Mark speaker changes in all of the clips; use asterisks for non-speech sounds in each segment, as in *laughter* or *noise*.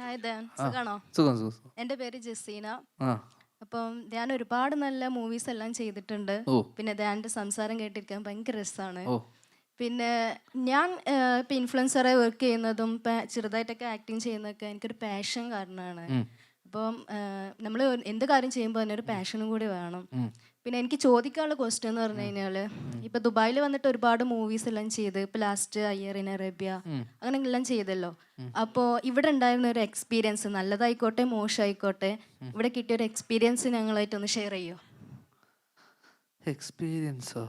Speaker 1: Hi സുഖാണോ?
Speaker 2: സുഖം സുഖം.
Speaker 1: എന്റെ പേര് ജസീന. അപ്പം ഞാൻ ഒരുപാട് നല്ല മൂവീസ് എല്ലാം ചെയ്തിട്ടുണ്ട്. പിന്നെ ധ്യാന്റെ സംസാരം കേട്ടിരിക്കാൻ ഭയങ്കര രസമാണ് പിന്നെ ഞാൻ ഇപ്പം ഇൻഫ്ലുവൻസറെ വർക്ക് ചെയ്യുന്നതും ചെറുതായിട്ടൊക്കെ ആക്ടിങ് ചെയ്യുന്നതൊക്കെ എനിക്കൊരു പാഷൻ കാരണമാണ്. അപ്പം നമ്മൾ എന്ത് കാര്യം ചെയ്യുമ്പോൾ തന്നെ ഒരു പാഷനും കൂടി വേണം. പിന്നെ എനിക്ക് ചോദിക്കാനുള്ള ക്വസ്റ്റ്യൻ എന്ന് പറഞ്ഞു കഴിഞ്ഞാൽ ഇപ്പൊ ദുബായിൽ വന്നിട്ട് ഒരുപാട് മൂവീസ് എല്ലാം ചെയ്ത് ഇപ്പൊ ലാസ്റ്റ് അയ്യർ ഇൻ അറേബ്യ അങ്ങനെ എല്ലാം ചെയ്തല്ലോ. അപ്പോ ഇവിടെ ഉണ്ടായിരുന്ന ഒരു എക്സ്പീരിയൻസ് നല്ലതായിക്കോട്ടെ മോശമായിക്കോട്ടെ ഇവിടെ കിട്ടിയ ഒരു എക്സ്പീരിയൻസ് ഞങ്ങളായിട്ട് ഒന്ന് ഷെയർ ചെയ്യോ?
Speaker 2: എക്സ്പീരിയൻസോ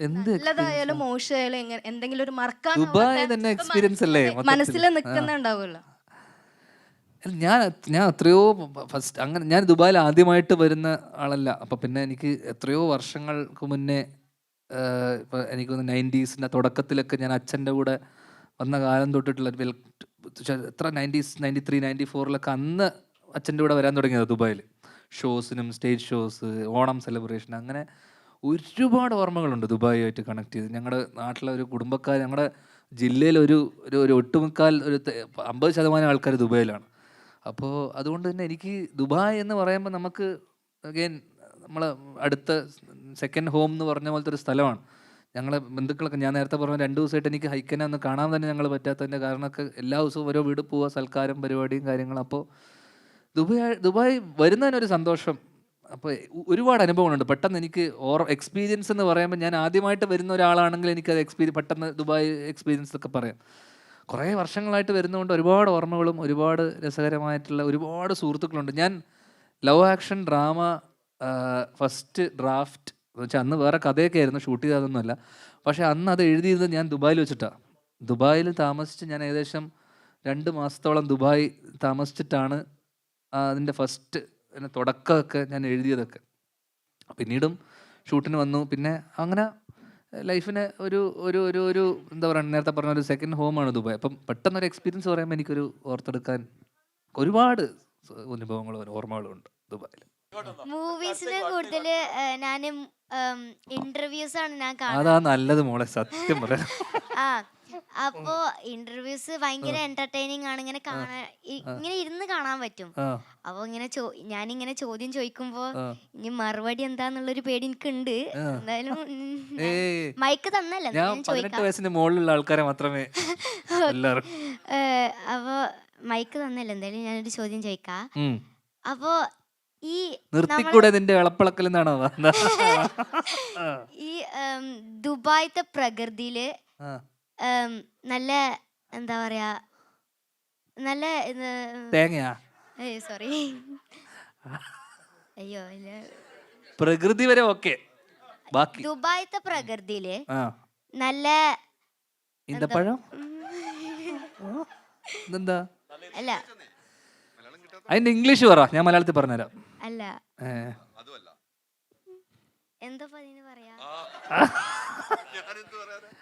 Speaker 2: എന്ത്
Speaker 1: നല്ലതായാലും മോശമായാലും എന്തെങ്കിലും ഒരു മറക്കാൻ
Speaker 2: ദുബായ് തന്നെ എക്സ്പീരിയൻസ് അല്ലേ?
Speaker 1: മനസ്സിൽ നിൽക്കുന്നുണ്ടാവുമല്ലോ.
Speaker 2: ഞാൻ ഞാൻ എത്രയോ ഫസ്റ്റ് അങ്ങനെ ഞാൻ ദുബായിൽ ആദ്യമായിട്ട് വരുന്ന ആളല്ല. അപ്പം പിന്നെ എനിക്ക് എത്രയോ വർഷങ്ങൾക്ക് മുന്നേ ഇപ്പോൾ എനിക്ക് നയന്റീസിന്റെ തുടക്കത്തിലൊക്കെ ഞാൻ അച്ഛന്റെ കൂടെ വന്ന കാലം തൊട്ടിട്ടുള്ള വെൽ എത്ര നയന്റീസ് നയന്റി ത്രീ നയന്റി ഫോറിലൊക്കെ അന്ന് അച്ഛന്റെ കൂടെ വരാൻ തുടങ്ങിയത് ദുബായിൽ. ഷോസിനും സ്റ്റേജ് ഷോസ് ഓണം സെലിബ്രേഷൻ അങ്ങനെ ഒരുപാട് ഓർമ്മകളുണ്ട് ദുബായുമായിട്ട് കണക്ട് ചെയ്ത്. ഞങ്ങളുടെ നാട്ടിലെ ഒരു കുടുംബക്കാർ ഞങ്ങളുടെ ജില്ലയിൽ ഒരു ഒരു ഒട്ടുമുക്കാൽ ഒരു അമ്പത് ശതമാനം ആൾക്കാർ ദുബായിലാണ്. അപ്പോൾ അതുകൊണ്ട് തന്നെ എനിക്ക് ദുബായ് എന്ന് പറയുമ്പോൾ നമുക്ക് അഗൈൻ നമ്മൾ അടുത്ത സെക്കൻഡ് ഹോം എന്ന് പറഞ്ഞ പോലത്തെ ഒരു സ്ഥലമാണ്. ഞങ്ങളെ ബന്ധുക്കളൊക്കെ ഞാൻ നേരത്തെ പറഞ്ഞ രണ്ട് ദിവസമായിട്ട് എനിക്ക് ഹൈക്കനെ ഒന്ന് കാണാൻ തന്നെ ഞങ്ങൾ പറ്റാത്തതിന്റെ കാരണമൊക്കെ എല്ലാ ദിവസവും ഓരോ വീട് പോവുക സൽക്കാരം പരിപാടിയും കാര്യങ്ങളും. അപ്പോൾ ദുബായ് ദുബായ് വരുന്നതിനൊരു സന്തോഷം. അപ്പോൾ ഒരുപാട് അനുഭവങ്ങളുണ്ട്. പെട്ടെന്ന് എനിക്ക് ഓർ എക്സ്പീരിയൻസ് എന്ന് പറയുമ്പോൾ ഞാൻ ആദ്യമായിട്ട് വരുന്ന ഒരാളാണെങ്കിൽ എനിക്കത് അത് എക്സ്പീരിയൻ പെട്ടെന്ന് ദുബായ് എക്സ്പീരിയൻസ് ഒക്കെ പറയാം. കുറേ വർഷങ്ങളായിട്ട് വരുന്നതുകൊണ്ട് ഒരുപാട് ഓർമ്മകളും ഒരുപാട് രസകരമായിട്ടുള്ള ഒരുപാട് സുഹൃത്തുക്കളുണ്ട്. ഞാൻ love action drama first draft എന്ന് വെച്ചാൽ അന്ന് വേറെ കഥയൊക്കെ ആയിരുന്നു ഷൂട്ട് ചെയ്തതൊന്നുമല്ല പക്ഷേ അന്ന് അത് എഴുതിയിരുന്നത് ഞാൻ ദുബായിൽ വെച്ചിട്ടാണ് ദുബായിൽ താമസിച്ച് ഞാൻ ഏകദേശം രണ്ട് മാസത്തോളം ദുബായ് താമസിച്ചിട്ടാണ് അതിന്റെ ഫസ്റ്റ് തുടക്കമൊക്കെ ഞാൻ എഴുതിയതൊക്കെ. പിന്നീടും ഷൂട്ടിന് വന്നു. പിന്നെ അങ്ങനെ ലൈഫിന് ഒരു ഒരു ഒരു ഒരു എന്താ പറയുക നേരത്തെ പറഞ്ഞ ഒരു സെക്കൻഡ് ഹോമാണ് ദുബായ്. അപ്പം പെട്ടെന്നൊരു എക്സ്പീരിയൻസ് പറയുമ്പോൾ എനിക്കൊരു ഓർത്തെടുക്കാൻ ഒരുപാട് അനുഭവങ്ങളും ഓർമ്മകളും ഉണ്ട് ദുബായിൽ.
Speaker 3: മൂവീസിന് കൂടുതൽ ഞാൻ ഇന്റർവ്യൂസ് ആണ് ഞാൻ കാണുന്നത്
Speaker 2: അതാ നല്ലത് മോളെ സത്യം പറയാം.
Speaker 3: ആ അപ്പോ ഇന്റർവ്യൂസ് ഭയങ്കര എന്റർടൈനിങ് ആണ്. ഇങ്ങനെ കാണാൻ ഇങ്ങനെ ഇരുന്ന് കാണാൻ പറ്റും. അപ്പൊ ഇങ്ങനെ ഞാൻ ഇങ്ങനെ ചോദ്യം ചോദിക്കുമ്പോ ഇനി മറുപടി എന്താന്നുള്ളൊരു പേടി എനിക്കുണ്ട്. എന്തായാലും മൈക്ക് തന്നല്ല?
Speaker 2: ഞാൻ പതിനെട്ട് വയസ്സിന് മുകളിലുള്ള ആൾക്കാരെ മാത്രമേ *laughs*
Speaker 3: അപ്പൊ മൈക്ക് തന്നല്ല? എന്തായാലും ഞാനൊരു ചോദ്യം ചോദിക്കാം. അപ്പോ ഈ
Speaker 2: നിർത്തിക്കൂടെ നിന്റെ എന്നാണോ? *laughs*
Speaker 3: ഈ ദുബായത്തെ പ്രകൃതിയിൽ നല്ല എന്താ പറയാ നല്ല
Speaker 2: തേങ്ങയാ?
Speaker 3: സോറി അയ്യോ ഇല്ല.
Speaker 2: പ്രകൃതി വരെ ഓക്കെ ബാക്കി.
Speaker 3: ദുബായത്തെ പ്രകൃതിയിൽ
Speaker 2: ആ.
Speaker 3: നല്ല
Speaker 2: ഈന്തപ്പഴം ഇതെന്താ?
Speaker 3: അല്ല.
Speaker 2: അതിന്റെ ഇംഗ്ലീഷ് പറ ഞാൻ മലയാളത്തിൽ പറഞ്ഞുതരാം.
Speaker 3: അല്ല.
Speaker 2: ഏ.
Speaker 3: എന്താ അതിന് പറയാ?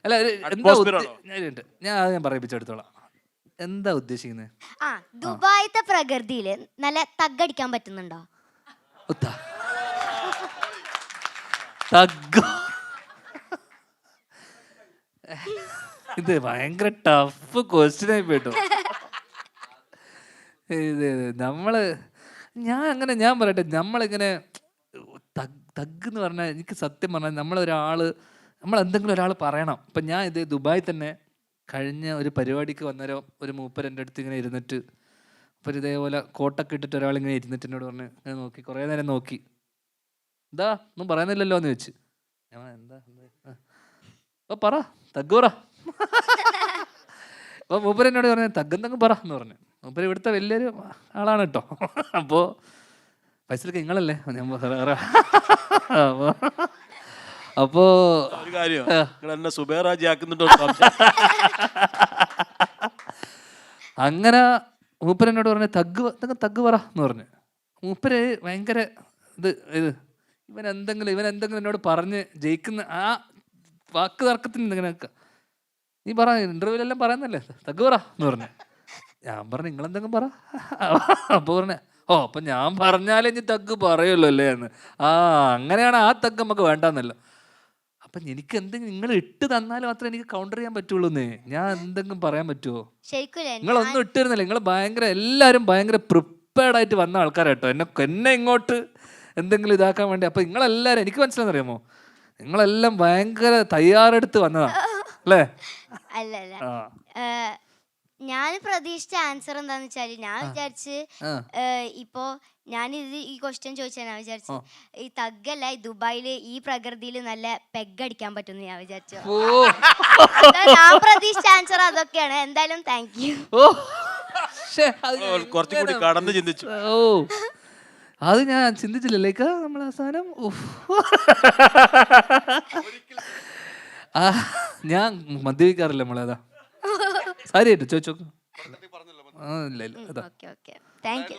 Speaker 2: അല്ല എന്താ ഉദ്ദേ- ഞാൻ ഞാൻ അത് ഞാൻ പറയിപ്പിച്ചെടുത്തോളാം. എന്താ ഉദ്ദേശിക്കുന്നത്
Speaker 3: ആ ദുബായത്തെ പ്രകൃതിയിൽ നല്ല തഗ്ഗടിക്കാൻ പറ്റുന്നുണ്ടോ?
Speaker 2: ഉത്ത. തഗ്ഗോ. ഇത് ഭയങ്കര ടഫ് ക്വസ്റ്റ്യൻ ആയി പോയിട്ടോ ഇത് നമ്മൾ ഞാൻ അങ്ങനെ ഞാൻ പറയട്ടെ നമ്മളിങ്ങനെ തഗ് തഗ് എന്ന് പറഞ്ഞാൽ എനിക്ക് സത്യം പറഞ്ഞാൽ നമ്മളൊരാൾ നമ്മൾ എന്തെങ്കിലും ഒരാൾ പറയണം. ഇപ്പം ഞാൻ ഇത് ദുബായി തന്നെ കഴിഞ്ഞ ഒരു പരിപാടിക്ക് വന്നൊരു ഒരു മൂപ്പർ എന്റെ അടുത്ത് ഇങ്ങനെ ഇരുന്നിട്ട് അപ്പം ഇതേപോലെ കോട്ടൊക്കെ ഇട്ടിട്ട് ഒരാൾ ഇങ്ങനെ ഇരുന്നിട്ട് എന്നോട് പറഞ്ഞ് ഇങ്ങനെ നോക്കി കുറേ നേരം നോക്കി. എന്താ? ഒന്നും പറയുന്നില്ലല്ലോ എന്ന് വെച്ച് ഞാൻ എന്താ? എന്താ? ആ. അപ്പൊ പറ തഗ്ഗൂറ അപ്പൊ മൂപ്പർ എന്നോട് പറഞ്ഞു തഗ്ഗന്തങ്ങ് പറ എന്ന് പറഞ്ഞു. മൂപ്പർ ഇവിടുത്തെ വലിയൊരു ആളാണ് കേട്ടോ. അപ്പോ പൈസക്ക് നിങ്ങളല്ലേ? ഞാൻ പറയാ അപ്പോ
Speaker 4: ഒരു കാര്യം. നിങ്ങൾ എന്നെ സുബേറാജി ആക്കുന്നുണ്ടോ
Speaker 2: അങ്ങനെ മൂപ്പരെന്നോട് പറഞ്ഞു തഗ് തഗ് പറ എന്ന് പറഞ്ഞു. മൂപ്പര് ഭയങ്കര ഇത് ഇത്. ഇവൻ എന്തെങ്കിലും ഇവൻ എന്തെങ്കിലും എന്നോട് പറഞ്ഞ് ജയിക്കുന്ന ആ വാക്ക് തർക്കത്തിന് എന്തെങ്കിലുമൊക്കെ നീ പറ ഇന്റർവ്യൂലെല്ലാം പറയുന്നല്ലേ? തഗ് പറ എന്ന് പറഞ്ഞു. ഞാൻ പറഞ്ഞു നിങ്ങൾ എന്തെങ്കിലും പറ. അപ്പൊ പറഞ്ഞ ഓ അപ്പൊ ഞാൻ പറഞ്ഞാലേ ഇനി തഗ് പറയുമല്ലോ അല്ലേ? എന്ന്. ആ അങ്ങനെയാണ് ആ തഗ് നമുക്ക് വേണ്ടെന്നല്ലോ. അപ്പൊ എനിക്ക് എന്തെങ്കിലും നിങ്ങൾ ഇട്ട് തന്നാൽ മാത്രമേ എനിക്ക് കൗണ്ടർ ചെയ്യാൻ പറ്റുള്ളൂ ഞാൻ എന്തെങ്കിലും പറയാൻ പറ്റുമോ നിങ്ങളൊന്നും ഇട്ടിരുന്നില്ല. നിങ്ങൾ ഭയങ്കര എല്ലാവരും ഭയങ്കര പ്രിപ്പയർഡ് ആയിട്ട് വന്ന ആൾക്കാരാട്ടോ എന്നെ എന്നെ ഇങ്ങോട്ട് എന്തെങ്കിലും ഇതാക്കാൻ വേണ്ടി. അപ്പൊ നിങ്ങളെല്ലാരും എനിക്ക് മനസ്സിലെന്നറിയാമോ നിങ്ങളെല്ലാം ഭയങ്കര തയ്യാറെടുത്ത് വന്നതാ. *laughs* അല്ലേ?
Speaker 3: അല്ല ഞാൻ പ്രതീക്ഷിച്ച ആൻസർ എന്താന്ന് വെച്ചാൽ ഞാൻ വിചാരിച്ച് ഇപ്പൊ ഞാൻ ഇത് ഈ ക്വസ്റ്റ്യൻ ചോദിച്ചാൽ ഞാൻ വിചാരിച്ചു ഈ തഗ്ഗല്ല ഈ ദുബായിൽ ഈ പ്രകൃതിയിൽ നല്ല പെഗ് അടിക്കാൻ പറ്റും ഞാൻ വിചാരിച്ചു.
Speaker 2: ഓ.
Speaker 3: അതാ ഞാൻ പ്രതീക്ഷിച്ച ആൻസർ അതൊക്കെയാണ്. എന്തായാലും താങ്ക് യു
Speaker 4: കൂടി കടന്ന് ചിന്തിച്ചു.
Speaker 2: ഓ. അത് ഞാൻ ചിന്തിച്ചില്ല. ലൈക്ക് നമ്മൾ അവസാനം ഞാൻ മദ്യപിക്കാറില്ല നമ്മളെ അതാ സാരിയായിട്ട് ചോദിച്ചോക്ക് ഇല്ല ഇല്ല. അതാ
Speaker 3: ഓക്കെ ഓക്കെ. Thank you